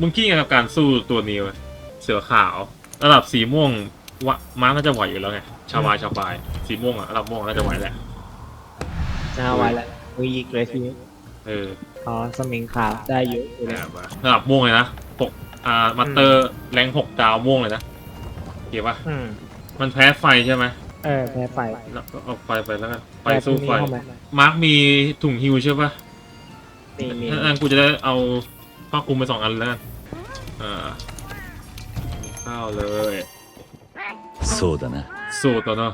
มึงขี้กับการสู้ตัวนี้วะเสือขาวระดับสีม่วงวะม้าน่าจะไหวอยู่แล้วไงชาวบายชาวบายสีม่วงอะระดับม่วงน่าจะไหวแหละน่าไว้แล้วมืออีกเลยทีนี้เอออ๋อสมิงขาวได้อยู่อยู่แอแล้วบมาระดับม่วงเลยนะหกอ่ามัตเตอร์แรงหกดาวม่วงเลยนะเกี่ยวปะอืมมันแพ้ไฟใช่ไหมเออแพ้ไฟแล้วก็เอาไฟไปแล้วกันไฟแพ้สู้พวกนี้ไฟเข้ามามาร์กมีถุงฮิวใช่ปะมีมีถ้างั้นกูจะได้เอา ผ้าคลุมไปสองอันแล้วกันอ่ามีข้าวเลย そうだな สูตรต่อเนาะ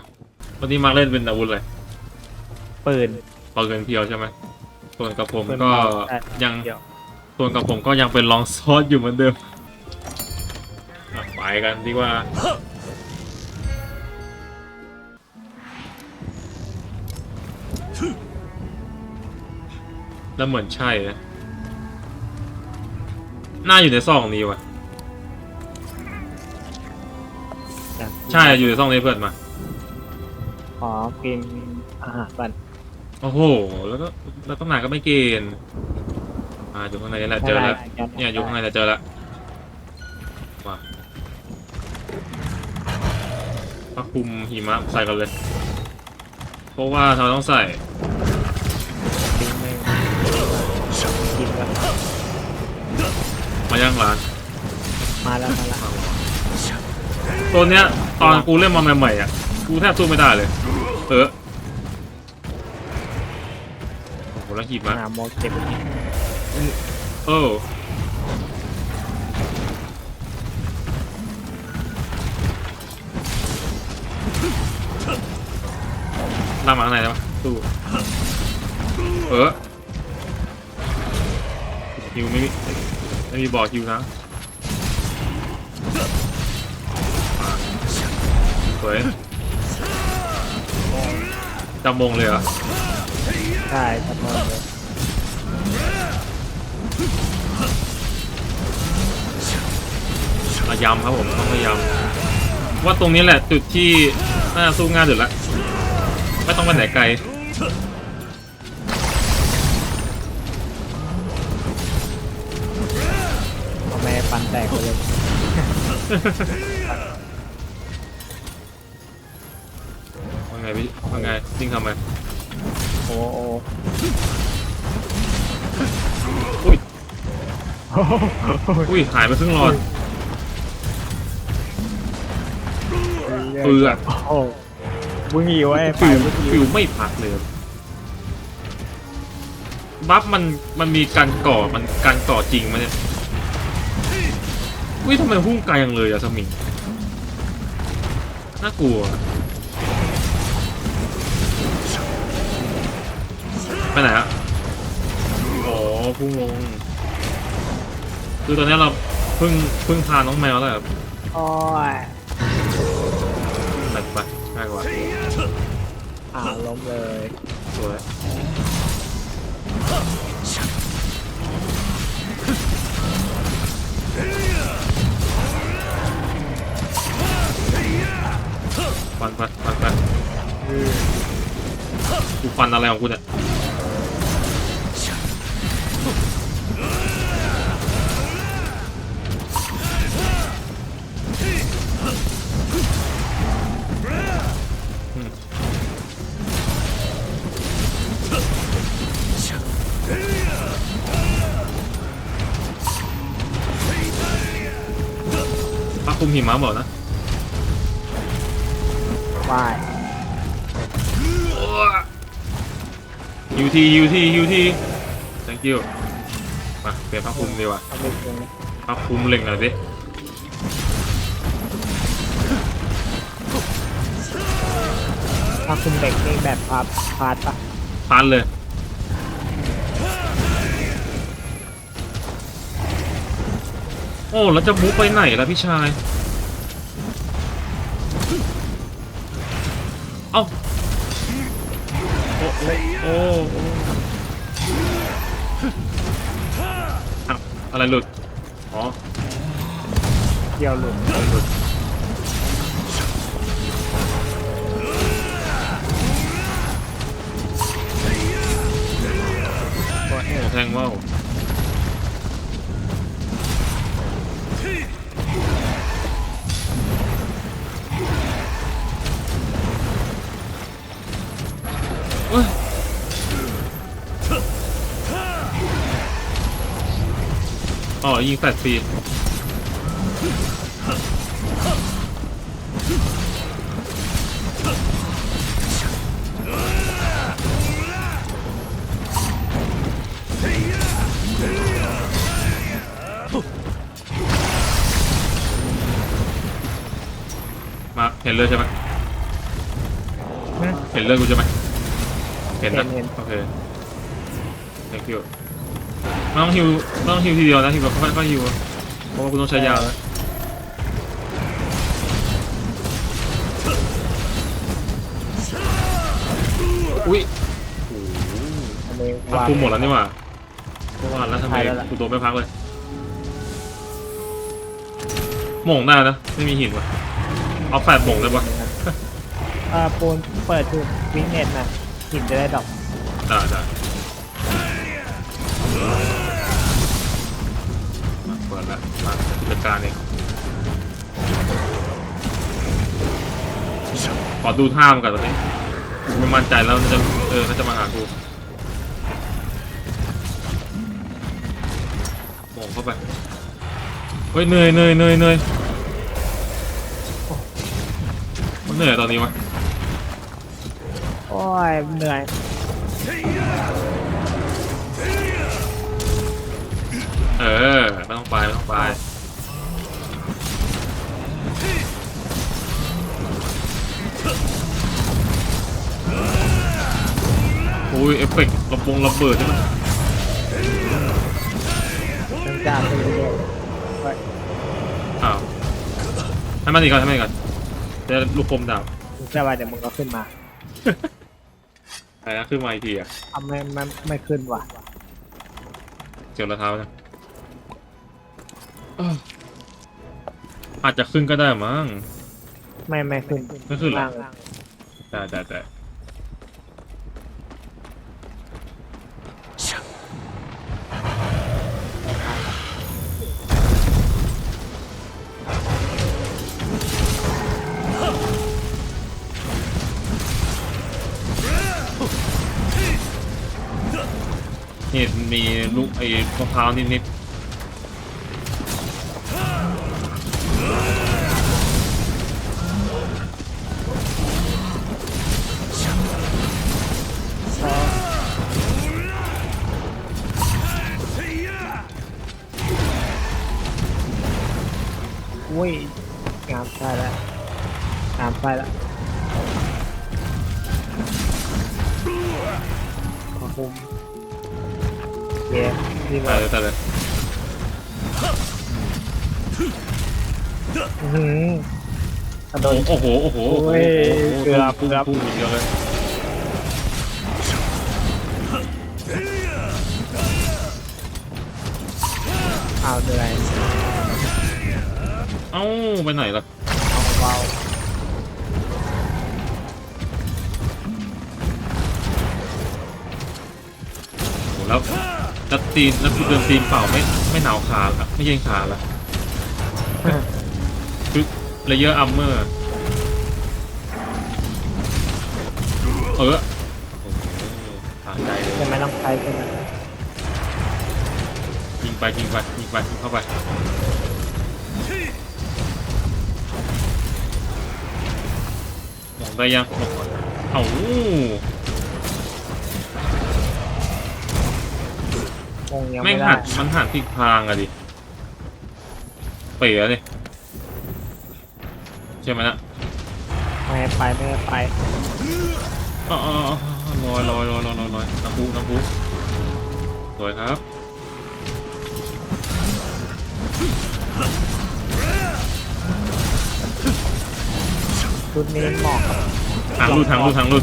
วันนี้มาร์กเล่นเป็นอาวุธอะไร ปืน ปืนเพียวใช่ไหมส่วนกับผม ปืน ก็ เบาใช่ ยัง เดี๋ยว ส่วนกับผมก็ยังเป็นลองซอสอยู่เหมือนเดิมอ่ะไปกันดีกว่า แล้วเหมือนใช่นะ น่าอยู่ในซองนี้ว่ะนะใช่อยู่ในซองนี้เพื่อนมาขอกินอาหารก่อนโอ้โห แล้วก็แล้วตั้งนานก็ไม่เกณฑ์อ่าอยู่ข้างในนี่แหละเจอแล้วเนี่ยอยู่ข้างในจะเจอแล้วมาพักคุมหิมะใส่กันเลย เพราะว่าเราต้องใส่ มาย่างร้านมาแล้วมาแล้วตัวเนี้ยตอนกูเล่นมาใหม่ๆอะกูแทบสู้ไม่ได้เลย เออโอ้โหแล้วหิมะหาโมเก็บเออล่ากมาข้างในได้ปะสู้เออฮิวไม่มี ไม่มีบอกฮิวนะอะสวยจำมงเลยเหรอใช่ครับผมเลยพยายามครับผมต้องพยายามว่าตรงนี้แหละจุดที่น่าสู้ง่ายสุดละไม่ต้องไปไหนไกล ฟันแตกไปเลยว่าไงพี่ว่าไงจริงทำไมโอ้โอ้อุ้ยอุ้ยหายไปครึ่งหลอดเปลือกโอ้โหมึงหิวไอ้ไปฟิวมึงหิฟิววไม่พักเลยบัฟมันมันมีการก่อมันการก่อจริงมั้ยเนี่ย อุ้ยทำไมหุ้งไกลยังเลยอะสมิงน่ากลัวไปไหนอะอ๋อพุ่งลง คือตอนนี้เราเพิ่งเพิ่งพาน้องแมวแล้วแบบโอ้ยไปไปง่ายกว่าอ่าล้มเลยสวย ฟันอะไรของกูเนี่ยอืมพักคุมหิมะบอกนะว่าย ยูทียูทียูที thank you มาเปลี่ยนพักคุมดีกว่าเอาไปตรงนี้พักคุมเล็งหน่อยสิถ้าคุมเด็กนี่แบบพาร์ทพาร์ทปะพันเลย โอ้แล้วจะมุกไปไหนล่ะพี่ชาย โอ้โอ้โอ้โอ้อะไรหลุด อ๋อ เกี่ยวหลุดหลุดแทงว่าว อ๋อยิงแฟลชฟรีมาเห็นเลยใช่ไหมนะเห็นเรื่องกูใช่ไหมเห็นนะเห็นเห็นโอเค thank you ไม่ต้องฮิวไม่ต้องฮิวทีเดียวนะฮิวแบบค่อยๆฮิวเพราะว่าคุณต้องใช้ยาแล้วอุ้ยอันนี้ทับวางคุมหมดแล้วนี่หว่าเมื่อวานแล้วทำไมใช่แล้วล่ะ กูตัวไม่พักเลยหม่งได้นะไม่มีหินว่ะเอาแฟดหม่งได้ปะเอ่อปูนเปิดจุดวิ่งเน็ตนะหินจะได้ดอกได้ได้ ดการเองขอดูท่ามันก่อนตอนนี้กูไม่มั่นใจแล้วมันจะเออน่าจะมาหากูหม่งเข้าไปเฮ้ยเหนื่อยเหนื่อยเหนื่อยเหนื่อยมันเหนื่อยตอนนี้วะโอ้ยเหนื่อยเออไม่ต้องไปไม่ต้องไป อุ้ยเอฟเฟกต์ระบงระเบิดใช่ไหมมันจะไปเรื่อยๆเฮ้ยอ้าวให้มันอีกก่อนให้มันอีกก่อนจะลูกคมดาวมึงจะไปเดี๋ยวมึงก็ขึ้นมาอะไรนะขึ้นมาอีกทีอะทำไมมันไม่ขึ้นวะเจียวรองเท้านะเอ้ออาจจะขึ้นก็ได้มั้ง ไม่ไม่ขึ้นไม่ขึ้นเหรอ ล่างแต่แต่แต่ มีลูกไอ้มะพร้าวนิดๆุ้ยงามไปแล้วงามไปแล้วขอบคุณ เย้ดีแต่มากเลยแต่เลยอื้อหือโอ้โหโอ้โหโอ้โหโอ้ยเกือบพุ่งเกือบพุ่งพุ่งเดียวเลยเอาเหนื่อยเอ้าไปไหนล่ะเอาเบาโอ้โหแล้ว แล้วตีนแล้วเดินตีนเปล่าไม่ไม่หนาวขาละไม่เย็นขาละคือเลเยอร์อัมเมอร์ เออโอ้โหหายใจเลยยังไม่ต้องใช้ใช่ไหมยิงไปยิงไปยิงไปยิงเข้าไปมองได้ยังมองก่อนเอ้า คงยังไม่ไม่หัได้ดมันหัดทิศทางอะดิเป๋อะดิใช่ไหมนะไม่ให้ไปไม่ให้ไปอ๋ออ๋ออ๋อลอยลอยลอยลอยลอยลอยน้ำพุน้ำพุสวยครับชุดนี้เหมาะกับทางรูดทางรูดทางรูด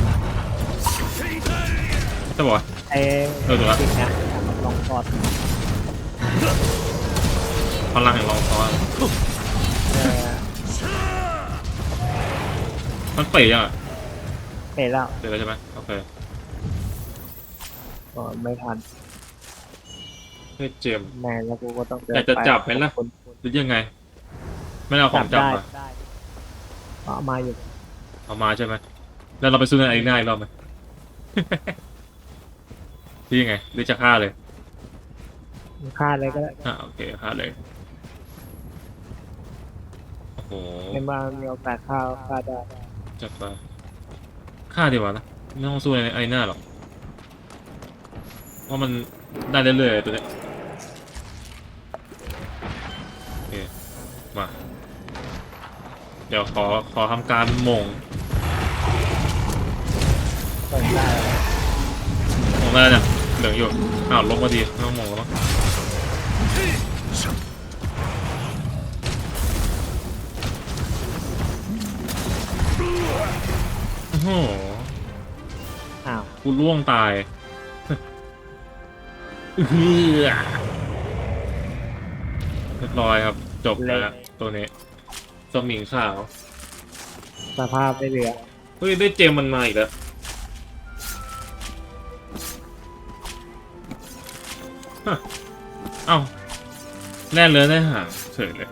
จะบอกว่า ไอ้เออถูกละ จริงนะ ลองกอดพลังแห่งรองซ้อนเออมันเป๋ยังอะเตะแล้วเป๋แล้วใช่ไหมโอเคก็ไม่ทันเฮ้ยเจมส์ แม่แล้วกูก็ต้องเดินแต่จะไปจับไหมล่ะ คนหรือยังไง ไม่ได้เอาขจัอบงจับได้มาได้เอามาอยู่เอามาใช่ไหมแล้วเราไปสู้ในไอ้หน้าอีกรอบไหม ที่ยังไงหรือจะฆ่าเลย มึงฆ่าเลยก็ได้อ่าโอเคฆ่าเลยโอ้โหในเมื่อมีโอกาสฆ่าฆ่าได้จัดไปฆ่าดีกว่านะไม่ต้องสู้ในไอ้หน้าหรอกเพราะมันได้เรื่อยๆตัวเนี้ยโอเคมาเดี๋ยวขอขอทำการหมงเปิดได้หมงได้เนี่ยเหลืองอยู่อ้าวลงมาดีไม่ต้องหมง โอ้โหอ้าวกูล่วงตายเฮือเรียบร้อยครับ จบแล้วตัวนี้สมิงขาว สภาพไม่เหลือเฮ้ย ได้เจมมันมาอีกแล้วฮะเอ้าแน่เลยได้หางเฉยเลย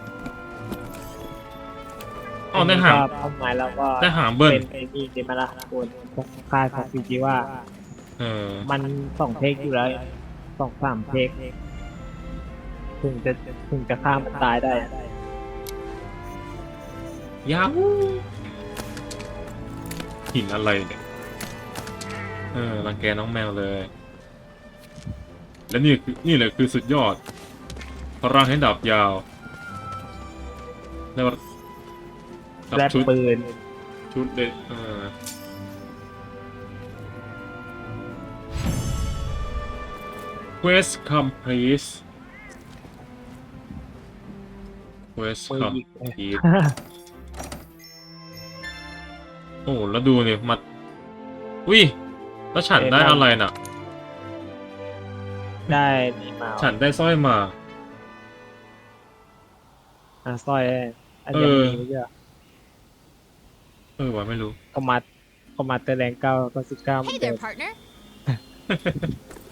เอ้าได้หางก็เป้าหมายแล้วก็ได้หางเบิ้ลเป็นไอ้นี่เดมาละคุณค่ายของพีจีว่า เออ มันสองเทคอยู่แล้วสองสามเทคถึงจะถึงจะฆ่ามันตายได้ ยาวหินอะไรเนี่ย เออรังแกน้องแมวเลย และนี่คือนี่แหละคือสุดยอดพลังให้ดาบยาว แล้ว กับและชุดปืนชุดเด็ดเออ quest complete quest ปืนอีก complete โอ้แล้วดูนี่มัดอุ้ยแล้วฉันได้อะไรน่ะ ได้นี่มาฉันได้สร้อยมา อะสร้อยอันเอนี้อมีไม่เยอะเอ อวะไม่รู้ก็มาก็มาเตอร์แรงเก้าก็สิบเก้าเหมือ Hey นเดิ there, ม partner.